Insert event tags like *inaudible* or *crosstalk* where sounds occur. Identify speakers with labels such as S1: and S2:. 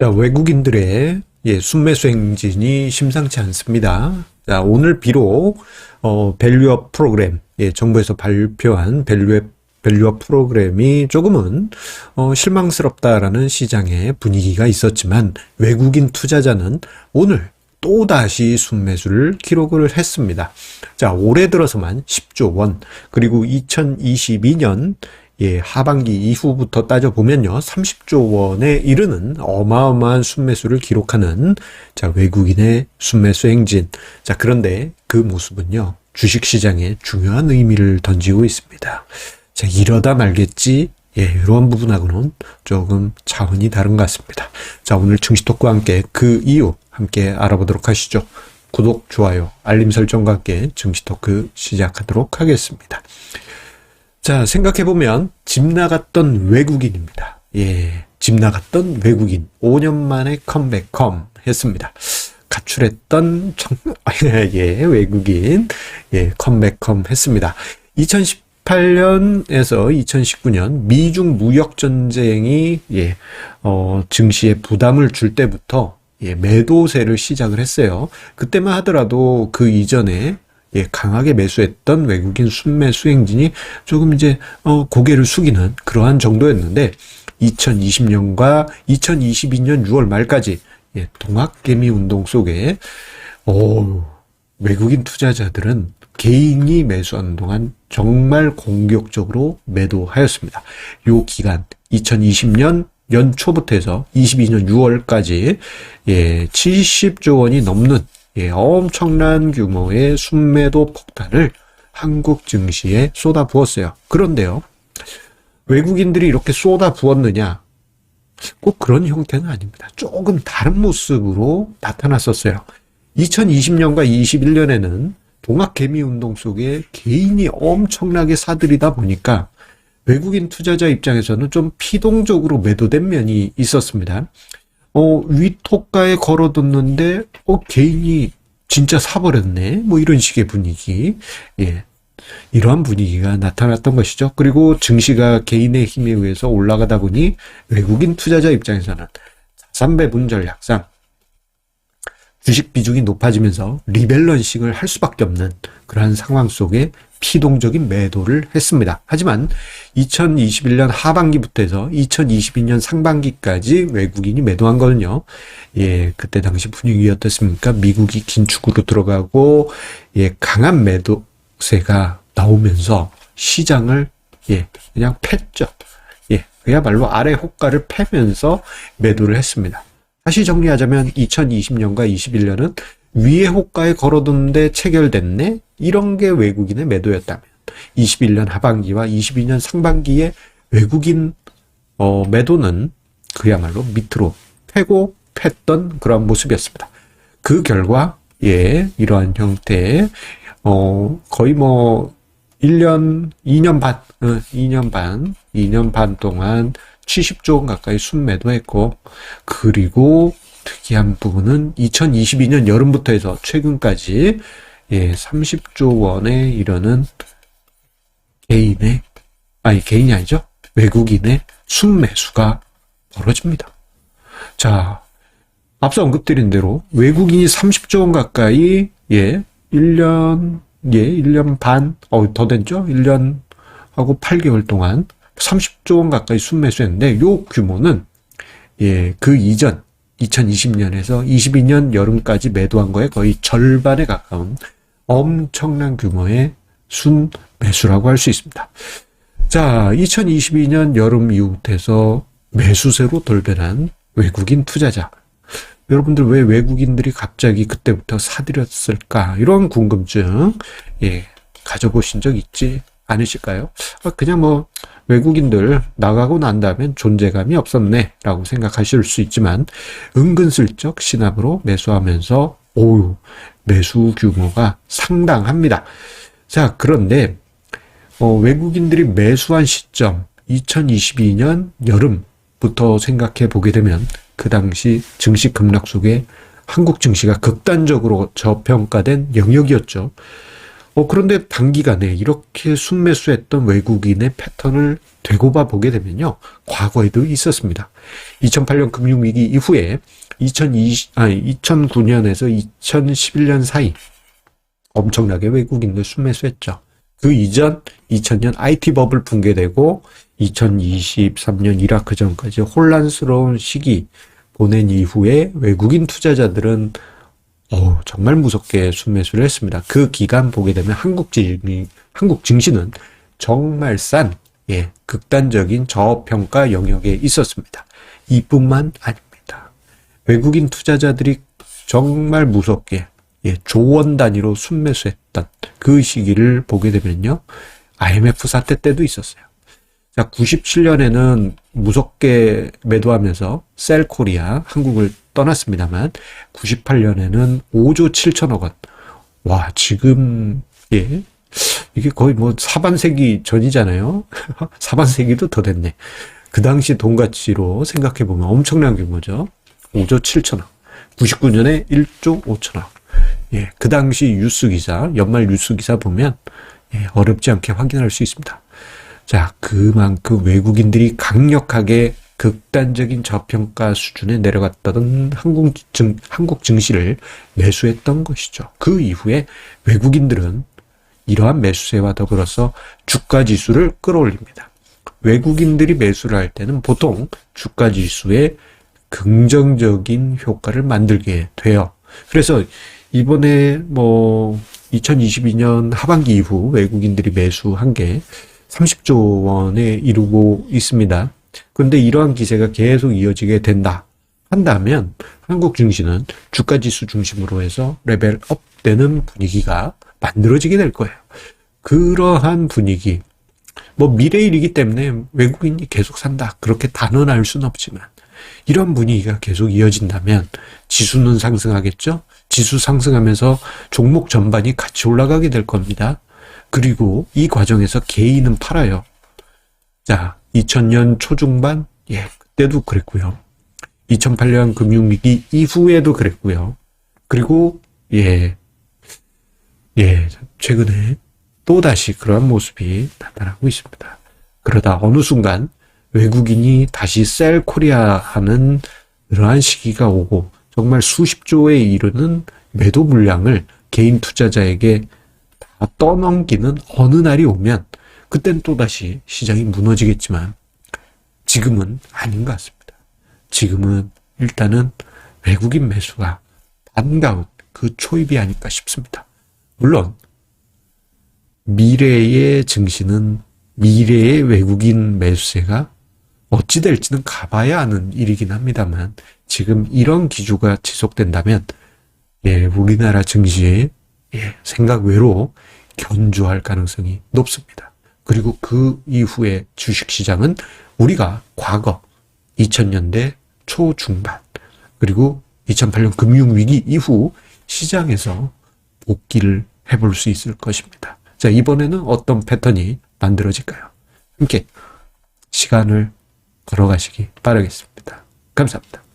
S1: 자, 외국인들의 예, 순매수 행진이 심상치 않습니다. 자, 오늘 비록 어, 밸류업 프로그램, 예, 정부에서 발표한 밸류업 밸류업 프로그램이 조금은 어, 실망스럽다라는 시장의 분위기가 있었지만 외국인 투자자는 오늘 또다시 순매수를 기록을 했습니다. 자, 올해 들어서만 10조 원, 그리고 2022년 예, 하반기 이후부터 따져보면요, 30조 원에 이르는 어마어마한 순매수를 기록하는, 자, 외국인의 순매수 행진. 자, 그런데 그 모습은요, 주식시장에 중요한 의미를 던지고 있습니다. 자, 이러다 말겠지. 예, 이러한 부분하고는 조금 차원이 다른 것 같습니다. 자, 오늘 증시 토크와 함께 그 이유 함께 알아보도록 하시죠. 구독, 좋아요, 알림 설정과 함께 증시 토크 시작하도록 하겠습니다. 자, 생각해보면 집 나갔던 외국인입니다. 예, 집 나갔던 외국인. 5년 만에 컴백컴 했습니다. 가출했던 정, *laughs* 예, 외국인. 예, 컴백컴 했습니다. 2018년에서 2019년 미중 무역 전쟁이 예, 어, 증시에 부담을 줄 때부터 예, 매도세를 시작을 했어요. 그때만 하더라도 그 이전에 예, 강하게 매수했던 외국인 순매 수행진이 조금 이제 어, 고개를 숙이는 그러한 정도였는데 2020년과 2022년 6월 말까지 예, 동학개미 운동 속에 오, 외국인 투자자들은 개인이 매수하는 동안 정말 공격적으로 매도하였습니다. 요 기간 2020년 연초부터 해서 22년 6월까지 예, 70조 원이 넘는 예, 엄청난 규모의 순매도 폭탄을 한국 증시에 쏟아 부었어요. 그런데요, 외국인들이 이렇게 쏟아 부었느냐? 꼭 그런 형태는 아닙니다. 조금 다른 모습으로 나타났었어요. 2020년과 21년에는 동학개미 운동 속에 개인이 엄청나게 사들이다 보니까 외국인 투자자 입장에서는 좀 피동적으로 매도된 면이 있었습니다. 어, 위토가에 걸어뒀는데, 어, 개인이 진짜 사버렸네. 뭐 이런 식의 분위기. 예. 이러한 분위기가 나타났던 것이죠. 그리고 증시가 개인의 힘에 의해서 올라가다 보니 외국인 투자자 입장에서는 자산 배분 전략상 주식 비중이 높아지면서 리밸런싱을 할 수밖에 없는 그러한 상황 속에 피동적인 매도를 했습니다. 하지만 2021년 하반기부터 해서 2022년 상반기까지 외국인이 매도한 거는요. 예, 그때 당시 분위기 어떻습니까? 미국이 긴축으로 들어가고 예, 강한 매도세가 나오면서 시장을 예, 그냥 팼죠. 예, 그야말로 아래 호가를 패면서 매도를 했습니다. 다시 정리하자면 2020년과 21년은 위에 호가에 걸어뒀는데 체결됐네? 이런 게 외국인의 매도였다면 21년 하반기와 22년 상반기에 외국인 어, 매도는 그야말로 밑으로 패고 팼던 그런 모습이었습니다. 그 결과 예 이러한 형태의 어, 거의 뭐 1년 2년 반 어, 2년 반 2년 반 동안 70조 원 가까이 순매도했고 그리고 특이한 부분은 2022년 여름부터 해서 최근까지 예, 30조 원에 이르는 개인의 아니 개인이 아니죠 외국인의 순매수가 벌어집니다. 자 앞서 언급드린 대로 외국인이 30조 원 가까이 예 1년 예 1년 반어더 됐죠 1년 하고 8개월 동안 30조 원 가까이 순매수했는데 요 규모는 예 그 이전 2020년에서 22년 여름까지 매도한 거에 거의 절반에 가까운 엄청난 규모의 순 매수라고 할 수 있습니다. 자, 2022년 여름 이후부터 매수세로 돌변한 외국인 투자자. 여러분들 왜 외국인들이 갑자기 그때부터 사들였을까? 이런 궁금증, 예, 가져보신 적 있지 않으실까요? 아, 그냥 뭐, 외국인들 나가고 난 다음엔 존재감이 없었네 라고 생각하실 수 있지만 은근슬쩍 신압으로 매수하면서 오유 매수 규모가 상당합니다. 자 그런데 어, 외국인들이 매수한 시점 2022년 여름부터 생각해 보게 되면 그 당시 증시 급락 속에 한국 증시가 극단적으로 저평가된 영역이었죠. 어, 그런데 단기간에 이렇게 순매수했던 외국인의 패턴을 되고봐 보게 되면요. 과거에도 있었습니다. 2008년 금융위기 이후에 2020, 아니, 2009년에서 2011년 사이 엄청나게 외국인들 순매수했죠. 그 이전 2000년 IT 버블 붕괴되고 2023년 이라크 전까지 혼란스러운 시기 보낸 이후에 외국인 투자자들은 어, 정말 무섭게 순매수를 했습니다. 그 기간 보게 되면 한국 증 한국 증시는 정말 싼 예, 극단적인 저평가 영역에 있었습니다. 이뿐만 아닙니다. 외국인 투자자들이 정말 무섭게 예, 조원 단위로 순매수했던 그 시기를 보게 되면요. IMF 사태 때도 있었어요. 자, 97년에는 무섭게 매도하면서 셀코리아 한국을 떠났습니다만 98년에는 5조 7천억 원. 와, 지금 예. 이게 거의 뭐 사반세기 전이잖아요. *laughs* 사반세기도 더 됐네. 그 당시 돈 가치로 생각해 보면 엄청난 규모죠. 5조 7천억. 99년에 1조 5천억. 예, 그 당시 뉴스 기사, 연말 뉴스 기사 보면 예, 어렵지 않게 확인할 수 있습니다. 자, 그만큼 외국인들이 강력하게 극단적인 저평가 수준에 내려갔던 한국 증, 한국 증시를 매수했던 것이죠. 그 이후에 외국인들은 이러한 매수세와 더불어서 주가 지수를 끌어올립니다. 외국인들이 매수를 할 때는 보통 주가 지수에 긍정적인 효과를 만들게 돼요. 그래서 이번에 뭐 2022년 하반기 이후 외국인들이 매수한 게 30조 원에 이르고 있습니다. 그런데 이러한 기세가 계속 이어지게 된다. 한다면 한국 증시는 주가 지수 중심으로 해서 레벨업 되는 분위기가 만들어지게 될 거예요. 그러한 분위기, 뭐 미래일이기 때문에 외국인이 계속 산다. 그렇게 단언할 수는 없지만 이런 분위기가 계속 이어진다면 지수는 상승하겠죠? 지수 상승하면서 종목 전반이 같이 올라가게 될 겁니다. 그리고 이 과정에서 개인은 팔아요. 자, 2000년 초중반, 예, 그때도 그랬고요. 2008년 금융위기 이후에도 그랬고요. 그리고, 예, 예, 최근에 또 다시 그러한 모습이 나타나고 있습니다. 그러다 어느 순간 외국인이 다시 셀 코리아 하는 그러한 시기가 오고 정말 수십조에 이르는 매도 물량을 개인 투자자에게 다 떠넘기는 어느 날이 오면 그땐 또다시 시장이 무너지겠지만 지금은 아닌 것 같습니다. 지금은 일단은 외국인 매수가 반가운 그 초입이 아닐까 싶습니다. 물론 미래의 증시는 미래의 외국인 매수세가 어찌 될지는 가봐야 하는 일이긴 합니다만 지금 이런 기조가 지속된다면 예, 우리나라 증시의 예, 생각 외로 견주할 가능성이 높습니다. 그리고 그 이후에 주식시장은 우리가 과거 2000년대 초중반 그리고 2008년 금융위기 이후 시장에서 복귀를 해볼 수 있을 것입니다. 자, 이번에는 어떤 패턴이 만들어질까요? 함께 시간을 걸어가시기 바라겠습니다. 감사합니다.